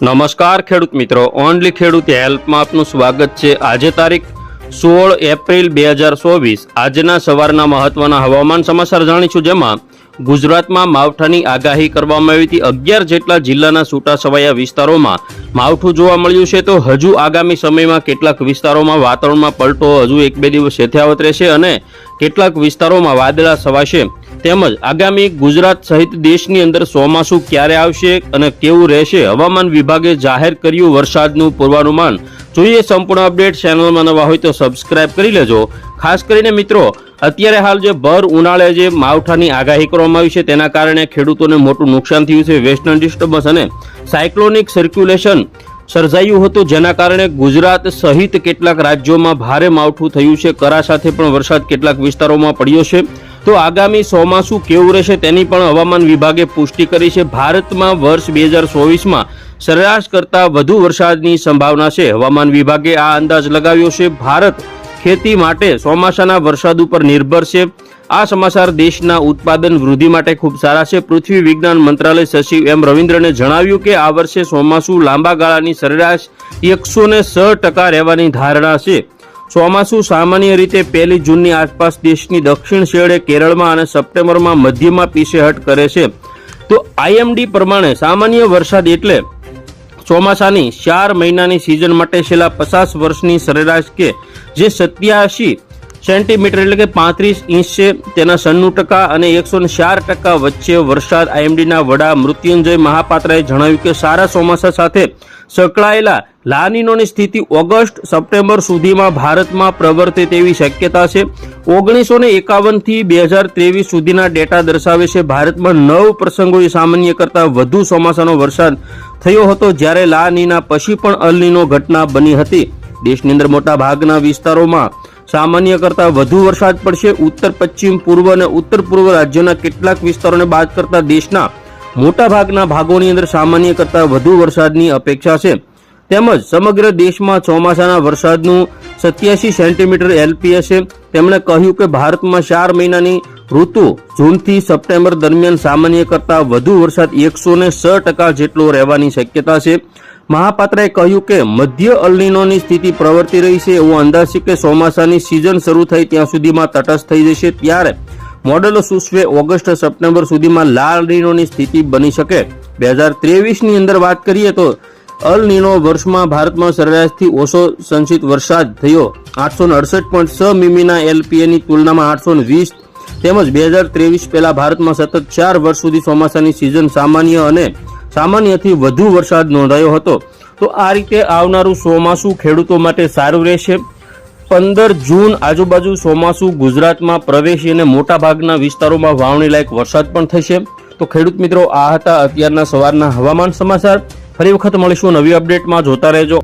નમસ્કાર ખેડૂત મિત્રો. ઓનલી ખેડૂત હેલ્પમાં આપનું સ્વાગત છે. આજે તારીખ સોળ એપ્રિલ બે હજાર ચોવીસ. આજના સવારના મહત્વના હવામાન સમાચાર જાણીશું જેમાં ગુજરાતમાં માવઠાની આગાહી કરવામાં આવી હતી. અગિયાર જેટલા જિલ્લાના છૂટાછવાયા વિસ્તારોમાં માવઠું જોવા મળ્યું છે. તો હજુ આગામી સમયમાં કેટલાક વિસ્તારોમાં વાતાવરણમાં પલટો હજુ એક બે દિવસ યથાવત રહેશે અને કેટલાક વિસ્તારોમાં વાદળા છવાશે. તેમજ આગામી ગુજરાત સહિત દેશની અંદર ચોમાસું ક્યારે આવશે અને કેવું રહેશે હવામાન વિભાગે જાહેર કર્યું વરસાદનું પૂર્વાનુમાન. જોઈએ સંપૂર્ણ અપડેટ ચેનલમાં નવા હોય તો સબસ્ક્રાઇબ કરી લેજો. ખાસ કરીને મિત્રો, અત્યારે હાલ જે ભર ઉનાળે જે માવઠાની આગાહી કરવામાં આવી છે તેના કારણે ખેડૂતોને મોટું નુકસાન થયું છે. વેસ્ટર્ન ડિસ્ટર્બન્સ અને સાયક્લોનિક સર્ક્યુલેશન સર્જાયું હતું જેના કારણે ગુજરાત સહિત કેટલાક રાજ્યોમાં ભારે માવઠું થયું છે. કરા સાથે પણ વરસાદ કેટલાક વિસ્તારોમાં પડ્યો છે. તો આગામી ચોમાસું કેવું રહેશે તેની પણ હવામાન વિભાગે પુષ્ટિ કરી છે. ભારતમાં વર્ષ બે હજાર ચોવીસમાં સરેરાશ કરતાં વધુ વરસાદની સંભાવના છે. હવામાન વિભાગે આ અંદાજ લગાવ્યો છે. ભારત ખેતી માટે ચોમાસાના વરસાદ ઉપર નિર્ભર છે. આ સમાચાર દેશના ઉત્પાદન વૃદ્ધિ માટે ખૂબ સારા છે. પૃથ્વી વિજ્ઞાન મંત્રાલય સચિવ એમ રવિન્દ્રને જણાવ્યું કે આ વર્ષે ચોમાસું લાંબા ગાળાની સરેરાશ એકસો ને રહેવાની ધારણા છે. ચોમાસું સામાન્ય રીતે પહેલી જૂનની આસપાસ દેશની દક્ષિણ છેડે કેરળમાં અને સપ્ટેમ્બરમાં મધ્યમાં પીસેહટ કરે છે. તો આઈએમડી પ્રમાણે સામાન્ય વરસાદ એટલે ચોમાસાની ચાર મહિનાની સિઝન માટે છેલ્લા પચાસ વર્ષની સરેરાશ કે જે સત્યાસી સેન્ટીમીટર એટલે કે પાંત્રીસ ઇંચ છે તેના સન્નું ટકા અને એકસો ચાર ટકા વચ્ચે વરસાદ આઈએમડીના વડા મૃત્યુંજય મહાપાત્રાએ જણાવ્યું કે સારા ચોમાસા સાથે સંકળાયેલા લાનીનોની સ્થિતિ ઓગસ્ટ સપ્ટેમ્બર સુધીમાં ભારતમાં પ્રવર્તે તેવી શક્યતા છે. ઓગણીસો ને એકાવનથી બે હજાર ત્રેવીસ સુધીના ડેટા દર્શાવે છે, ભારતમાં નવ પ્રસંગોએ સામાન્ય કરતાં વધુ ચોમાસાનો વરસાદ થયો હતો જ્યારે લાનીના પછી પણ અલનીનો ઘટના બની હતી. દેશની અંદર મોટા ભાગના વિસ્તારોમાં સામાન્ય કરતાં વધુ વરસાદ પડશે. ઉત્તર, પશ્ચિમ, પૂર્વ અને ઉત્તર પૂર્વ રાજ્યોના કેટલાક વિસ્તારોને બાદ કરતા દેશના મોટા ભાગના અંદર સામાન્ય કરતાં વધુ વરસાદની અપેક્ષા છે. તેમજ સમગ્ર દેશમાં ચોમાસાના વરસાદનું સત્યાસી સેન્ટીમીટર એલપીએસ છે. તેમણે કહ્યું કે ભારતમાં ચાર મહિનાની ઋતુ જૂનથી સપ્ટેમ્બર દરમિયાન સામાન્ય કરતાં વધુ વરસાદ એકસો ને ટકા જેટલો રહેવાની શક્યતા છે. મહાપાત્રાએ કહ્યું કે, મધ્ય અલ્નિનોની સ્થિતિ પ્રવર્તી રહી છે એવો અંદાજ છે કે ચોમાસાની સિઝન શરૂ થઈ ત્યાં સુધીમાં તટસ્થ થઈ જશે ત્યારે મોડેલો સૂચવે ઓગસ્ટ સપ્ટેમ્બર સુધીમાં લાલ નીનોની સ્થિતિ બની શકે. બે હજાર ત્રેવીસની અંદર વાત કરીએ તો અલ નીનો વર્ષમાં ભારતમાં સરેરાશથી ઓછો સંચિત વરસાદ થયો. આઠસો અડસઠ પોઈન્ટ છ મીમીના એલપીએની તુલનામાં આઠસો વીસ તેમજ બે હજાર ત્રેવીસ પહેલાં ભારતમાં સતત ચાર વર્ષ સુધી ચોમાસાની સિઝન સામાન્ય અને સામાન્યથી વધુ વરસાદ નોંધાયો હતો. તો આ રીતે આવનારું ચોમાસું ખેડૂતો માટે સારું રહેશે. પંદર જૂન આજુબાજુ ચોમાસું ગુજરાતમાં પ્રવેશી અને મોટાભાગના વિસ્તારોમાં વાવણી લાયક વરસાદ પણ થશે. તો ખેડૂત મિત્રો, આ હતા અત્યારના સવારના હવામાન સમાચાર. ફરી વખત મળીશું નવી અપડેટમાં. જોતા રહેજો.